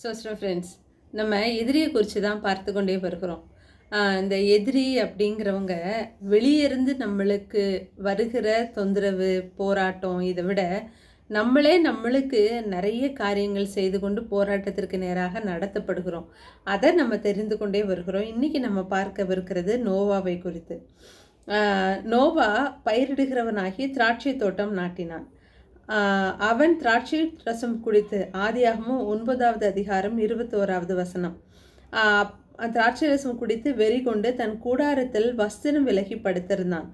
So friends நம்ம எதிரியை குறித்து தான் பார்த்து கொண்டே வருகிறோம். இந்த எதிரி அப்படிங்கிறவங்க வெளியிருந்து நம்மளுக்கு வருகிற தொந்தரவு போராட்டம் இதை விட நம்மளே நம்மளுக்கு நிறைய காரியங்கள் செய்து கொண்டு போராட்டத்திற்கு நேராக நடத்தப்படுகிறோம். அதை நம்ம தெரிந்து கொண்டே வருகிறோம். இன்றைக்கி நம்ம பார்க்கவிருக்கிறது நோவாவை குறித்து. நோவா பயிரிடுகிறவனாகி திராட்சை தோட்டம் நாட்டினான். அவன் திராட்சை ரசம் குடித்து ஆதியாகமும் ஒன்பதாவது அதிகாரம் இருபத்தோராவது வசனம். திராட்சை ரசம் குடித்து வெறி கொண்டு தன் கூடாரத்தில் வஸ்திரம் விலகி படுத்திருந்தான்.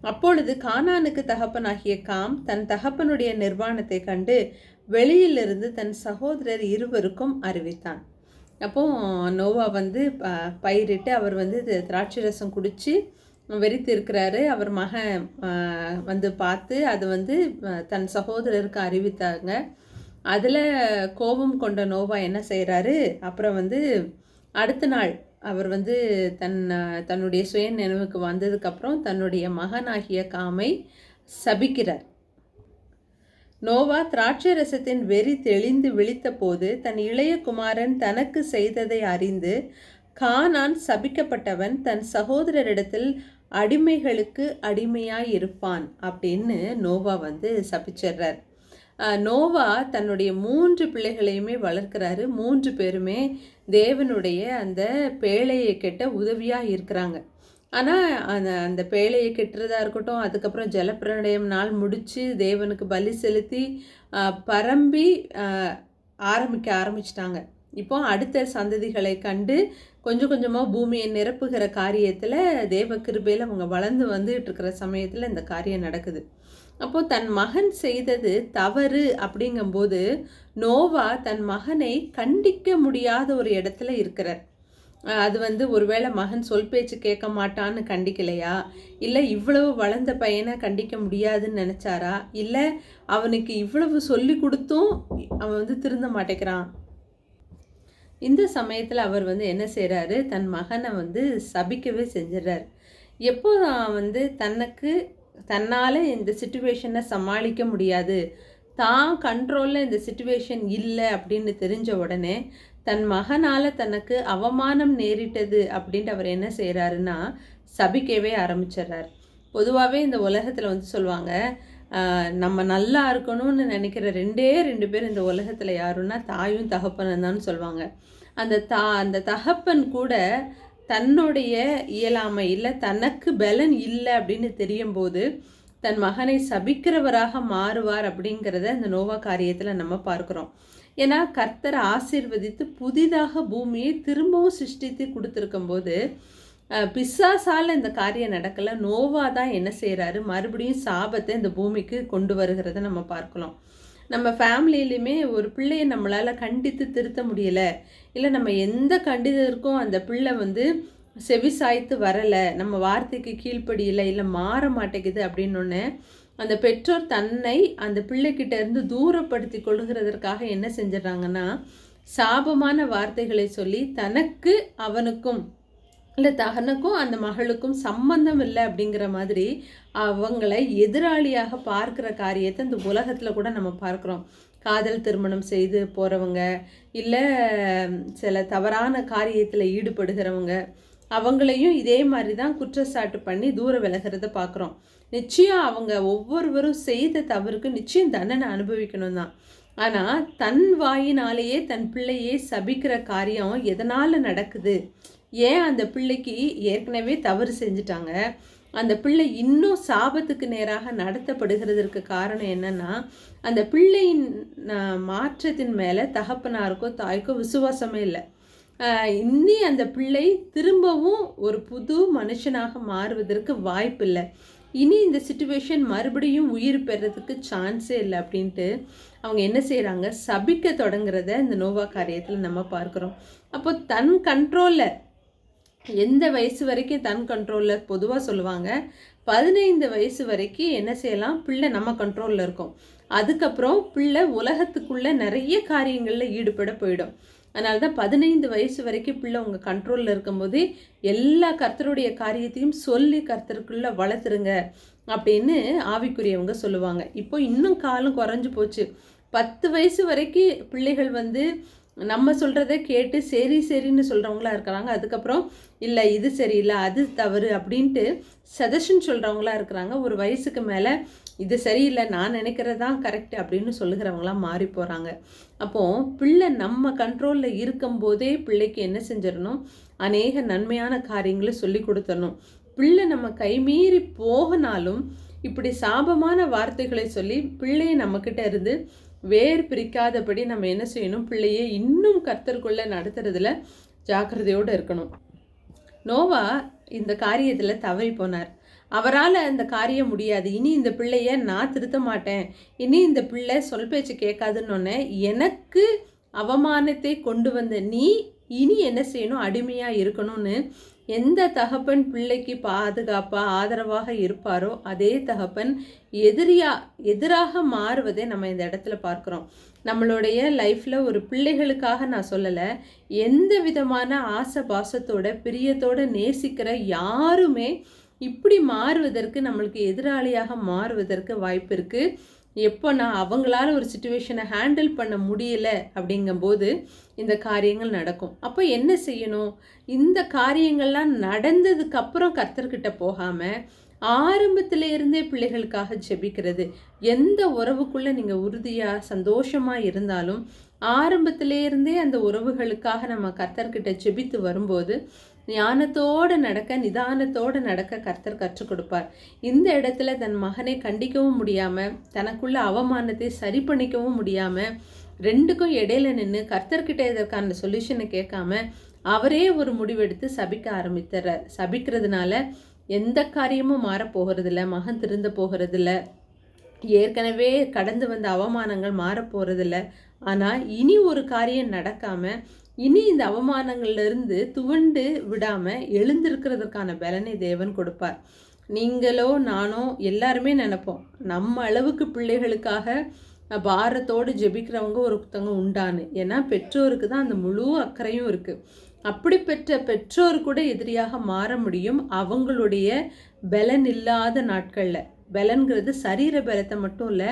அப்பொழுது கானானுக்கு தகப்பனாகிய காம் தன் தகப்பனுடைய நிர்வாணத்தை கண்டு வெளியிலிருந்து தன் சகோதரர் இருவருக்கும் அறிவித்தான். அப்போ நோவா வந்து ப- பயிரிட்டு அவர் வந்து இது திராட்சை ரசம் குடித்து வெறித்து இருக்கிறாரு. அவர் மகன் வந்து பார்த்து அது வந்து தன் சகோதரருக்கு அறிவித்தாங்க. அதில் கோபம் கொண்ட நோவா என்ன செய்கிறாரு அப்புறம் வந்து அடுத்த நாள் அவர் வந்து தன் தன்னுடைய சுய நினைவுக்கு வந்ததுக்கப்புறம் தன்னுடைய மகனாகிய காமை சபிக்கிறார். நோவா திராட்சை ரசத்தின் வெறி தெளிந்து விழித்தபோது தன் இளைய குமாரன் தனக்கு செய்ததை அறிந்து கானான் சபிக்கப்பட்டவன் தன் சகோதரரிடத்தில் அடிமைகளுக்கு அடிமையாக இருப்பான் அப்படின்னு நோவா வந்து சபிச்சிடுறார் நோவா தன்னுடைய மூன்று பிள்ளைகளையுமே வளர்க்கிறாரு. மூன்று பேருமே தேவனுடைய அந்த பேழையை கெட்ட உதவியாக இருக்கிறாங்க. ஆனால் அந்த அந்த பேழையை கெட்டுறதா இருக்கட்டும் அதுக்கப்புறம் ஜலப்பிரளயம் நாள் முடித்து தேவனுக்கு பலி செலுத்தி பரம்பி ஆரம்பிக்க ஆரம்பிச்சிட்டாங்க. இப்போ அடுத்த சந்ததிகளை கண்டு கொஞ்சம் கொஞ்சமாக பூமியை நிரப்புகிற காரியத்தில் தேவ கிருபையில் அவங்க வளர்ந்து வந்துகிட்டு இருக்கிற சமயத்தில் இந்த காரியம் நடக்குது. அப்போது தன் மகன் செய்தது தவறு அப்படிங்கும்போது நோவா தன் மகனை கண்டிக்க முடியாத ஒரு இடத்துல இருக்கிறார். அது வந்து ஒருவேளை மகன் சொல் பேச்சு கேட்க மாட்டான்னு கண்டிக்கலையா? இல்லை இவ்வளவு வளர்ந்த பையனை கண்டிக்க முடியாதுன்னு நினச்சாரா? இல்லை அவனுக்கு இவ்வளவு சொல்லி கொடுத்தும் அவன் வந்து திருந்த மாட்டேங்கிறான்? இந்த சமயத்தில் அவர் வந்து என்ன செய்கிறாரு தன் மகனை வந்து சபிக்கவே செஞ்சிடறார் எப்போ நான் வந்து தனக்கு தன்னால் இந்த சுச்சுவேஷனை சமாளிக்க முடியாது. தான் கண்ட்ரோலில் இந்த சுச்சுவேஷன் இல்லை அப்படின்னு தெரிஞ்ச உடனே தன் மகனால் தனக்கு அவமானம் நேரிட்டது அப்படின்ட்டு அவர் என்ன செய்கிறாருன்னா சபிக்கவே ஆரம்பிச்சிடுறார் பொதுவாகவே இந்த உலகத்தில் வந்து சொல்லுவாங்க நம்ம நல்லா இருக்கணும்னு நினைக்கிற ரெண்டே ரெண்டு பேர் இந்த உலகத்தில் யாருன்னா தாயும் தகப்பனும் தான் சொல்லுவாங்க. அந்த தா அந்த தகப்பன் கூட தன்னுடைய இயலாமை இல்லை தனக்கு பலன் இல்லை அப்படின்னு தெரியும் போது தன் மகனை சபிக்கிறவராக மாறுவார் அப்படிங்கிறத இந்த நோவா காரியத்தில் நம்ம பார்க்குறோம். ஏன்னா கர்த்தரை ஆசீர்வதித்து புதிதாக பூமியை திரும்பவும் சிருஷ்டித்து கொடுத்துருக்கும் போது பிசாசால் இந்த காரியம் நடக்கலை. நோவா தான் என்ன செய்கிறாரு மறுபடியும் சாபத்தை இந்த பூமிக்கு கொண்டு வருகிறத நம்ம பார்க்கலாம். நம்ம ஃபேமிலியிலையுமே ஒரு பிள்ளையை நம்மளால் கண்டித்து திருத்த முடியலை. இல்லை நம்ம எந்த கண்டிதருக்கும் அந்த பிள்ளை வந்து செவி சாய்த்து வரலை. நம்ம வார்த்தைக்கு கீழ்ப்படியலை இல்லை மாற மாட்டேங்குது அப்படின்னொன்னே அந்த பெற்றோர் தன்னை அந்த பிள்ளைக்கிட்டேருந்து தூரப்படுத்தி கொள்கிறதற்காக என்ன செஞ்சிடறாங்கன்னா சாபமான வார்த்தைகளை சொல்லி தனக்கு அவனுக்கும் இல்லை தகனுக்கும் அந்த மகளுக்கும் சம்பந்தம் இல்லை அப்படிங்கிற மாதிரி அவங்களை எதிராளியாக பார்க்குற காரியத்தை இந்த உலகத்தில் கூட நம்ம பார்க்குறோம். காதல் திருமணம் செய்து போகிறவங்க இல்லை சில தவறான காரியத்தில் ஈடுபடுகிறவங்க அவங்களையும் இதே மாதிரி தான் குற்றச்சாட்டு பண்ணி தூர விலகிறத பார்க்குறோம். நிச்சயம் அவங்க ஒவ்வொருவரும் செய்த தவறுக்கு நிச்சயம் தண்டனை அனுபவிக்கணும் தான் ஆனால் தன் வாயினாலேயே தன் பிள்ளையே சபிக்கிற காரியம் எதனால் நடக்குது? ஏன் அந்த பிள்ளைக்கு ஏற்கனவே தவறு செஞ்சுட்டாங்க? அந்த பிள்ளை இன்னும் சாபத்துக்கு நேராக நடத்தப்படுகிறதற்கு காரணம் என்னன்னா அந்த பிள்ளையின் மாற்றத்தின் மேலே தகப்பனாருக்கோ தாய்க்கோ விசுவாசமே இல்லை. இனி இன்னி அந்த பிள்ளை திரும்பவும் ஒரு புது மனுஷனாக மாறுவதற்கு வாய்ப்பில்லை இனி இந்த சுச்சுவேஷன் மறுபடியும் உயிர் பெறதுக்கு சான்ஸே இல்லை அப்படின்ட்டு அவங்க என்ன செய்கிறாங்க சபிக்க தொடங்குறத இந்த நோவா காரியத்தில் நம்ம பார்க்குறோம். அப்போ தன் கண்ட்ரோலில் எந்த வயசு வரைக்கும் தன் கண்ட்ரோலில் பொதுவாக சொல்லுவாங்க பதினைந்து வயசு வரைக்கும் என்ன செய்யலாம்? பிள்ளை நம்ம கண்ட்ரோலில் இருக்கும். அதுக்கப்புறம் பிள்ளை உலகத்துக்குள்ளே நிறைய காரியங்களில் ஈடுபட போயிடும். அதனால தான் பதினைந்து வயசு வரைக்கும் பிள்ளை உங்கள் கண்ட்ரோலில் இருக்கும்போது எல்லா கர்த்தருடைய காரியத்தையும் சொல்லி கர்த்தருக்குள்ளே வளர்த்துருங்க அப்படின்னு ஆவிக்குரியவங்க சொல்லுவாங்க. இப்போ இன்னும் காலம் குறைஞ்சி போச்சு. பத்து வயசு வரைக்கும் பிள்ளைகள் வந்து நம்ம சொல்கிறத கேட்டு சரி சரின்னு சொல்கிறவங்களா இருக்கிறாங்க. அதுக்கப்புறம் இல்லை இது சரியில்லை அது தவறு அப்படின்ட்டு சஜஷன் சொல்கிறவங்களா இருக்கிறாங்க. ஒரு வயசுக்கு மேலே இது சரியில்லை நான் நினைக்கிறது தான் கரெக்ட் அப்படின்னு சொல்லுகிறவங்களாம் மாறி போகிறாங்க அப்போது பிள்ளை நம்ம கண்ட்ரோலில் இருக்கும்போதே பிள்ளைக்கு என்ன செஞ்சிடணும்? அநேக நன்மையான காரியங்களை சொல்லி கொடுத்துடணும். பிள்ளை நம்ம கைமீறி போகனாலும் இப்படி சாபமான வார்த்தைகளை சொல்லி பிள்ளையை நம்மக்கிட்ட இருந்து வேர் பிரிக்காதபடி நம்ம என்ன செய்யணும்? பிள்ளையை இன்னும் கர்த்தருக்குள்ளே நடத்துறதுல ஜாக்கிரதையோடு இருக்கணும். நோவா இந்த காரியத்தில் தவறி போனார். அவரால் அந்த காரியம் முடியாது. இனி இந்த பிள்ளைய நான் திருத்த மாட்டேன். இனி இந்த பிள்ளை சொல் பேச்சு கேட்காதுன்னு எனக்கு அவமானத்தை கொண்டு வந்த நீ இனி என்ன செய்யணும்? அடிமையாக இருக்கணும்னு எந்த தகப்பன் பிள்ளைக்கு பாதுகாப்பாக ஆதரவாக இருப்பாரோ அதே தகப்பன் எதிரியா எதிராக மாறுவதை நம்ம இந்த இடத்துல பார்க்குறோம். நம்மளுடைய லைஃப்பில் ஒரு பிள்ளைகளுக்காக நான் சொல்லலை எந்த விதமான ஆசை பாசத்தோட பிரியத்தோட நேசிக்கிற யாருமே இப்படி மாறுவதற்கு நம்மளுக்கு எதிராளியாக மாறுவதற்கு வாய்ப்பு இருக்குது எப்போ நான் அவங்களால ஒரு சுச்சுவேஷனை ஹேண்டில் பண்ண முடியல அப்படிங்கும்போது இந்த காரியங்கள் நடக்கும். அப்போ என்ன செய்யணும்? இந்த காரியங்கள்லாம் நடந்ததுக்கு அப்புறம் கர்த்தர்கிட்ட போகாமல் ஆரம்பத்தில் இருந்தே பிள்ளைகளுக்காக ஜெபிக்கிறது. எந்த உறவுக்குள்ளே நீங்கள் உறுதியாக சந்தோஷமாக இருந்தாலும் ஆரம்பத்திலேருந்தே அந்த உறவுகளுக்காக நம்ம கர்த்தர்கிட்ட ஜெபித்து வரும்போது ஞானத்தோடு நடக்க நிதானத்தோடு நடக்க கர்த்தர் கற்றுக் கொடுப்பார். இந்த இடத்துல தன் மகனை கண்டிக்கவும் முடியாமல் தனக்குள்ள அவமானத்தை சரி பண்ணிக்கவும் முடியாமல் ரெண்டுக்கும் இடையில நின்று கர்த்தர்கிட்ட இதற்கான சொல்யூஷனை கேட்காம அவரே ஒரு முடிவெடுத்து சபிக்க ஆரம்பித்துறார். சபிக்கிறதுனால எந்த காரியமும் மாறப்போகிறதில்ல மகன் திருந்த போகிறதில்ல. ஏற்கனவே கடந்து வந்த அவமானங்கள் மாறப்போகிறதில்ல ஆனால் இனி ஒரு காரியம் நடக்காமல் இனி இந்த அவமானங்கள்லேருந்து துவண்டு விடாமல் எழுந்திருக்கிறதுக்கான பலனை தேவன் கொடுப்பார். நீங்களோ நானோ எல்லாருமே நினைப்போம் நம்ம அளவுக்கு பிள்ளைகளுக்காக பாரத்தோடு ஜெபிக்கிறவங்க ஒருத்தவங்க உண்டானு ஏன்னா பெற்றோருக்கு தான் அந்த முழு அக்கறையும் இருக்குது அப்படி பெற்ற பெற்றோர் கூட எதிரியாக மாற முடியும் அவங்களுடைய பலன் இல்லாத நாட்களில். பலன்கிறது சரீர பலத்தை மட்டும் இல்லை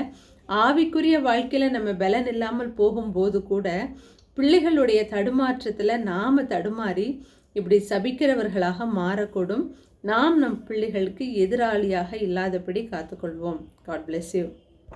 ஆவிக்குரிய வாழ்க்கையில் நம்ம பலன் இல்லாமல் போகும்போது கூட பிள்ளைகளுடைய தடுமாற்றத்தில் நாம் தடுமாறி இப்படி சபிக்கிறவர்களாக மாறக்கூடும். நாம் நம் பிள்ளைகளுக்கு எதிராளியாக இல்லாதபடி காத்துக்கொள்வோம். God bless you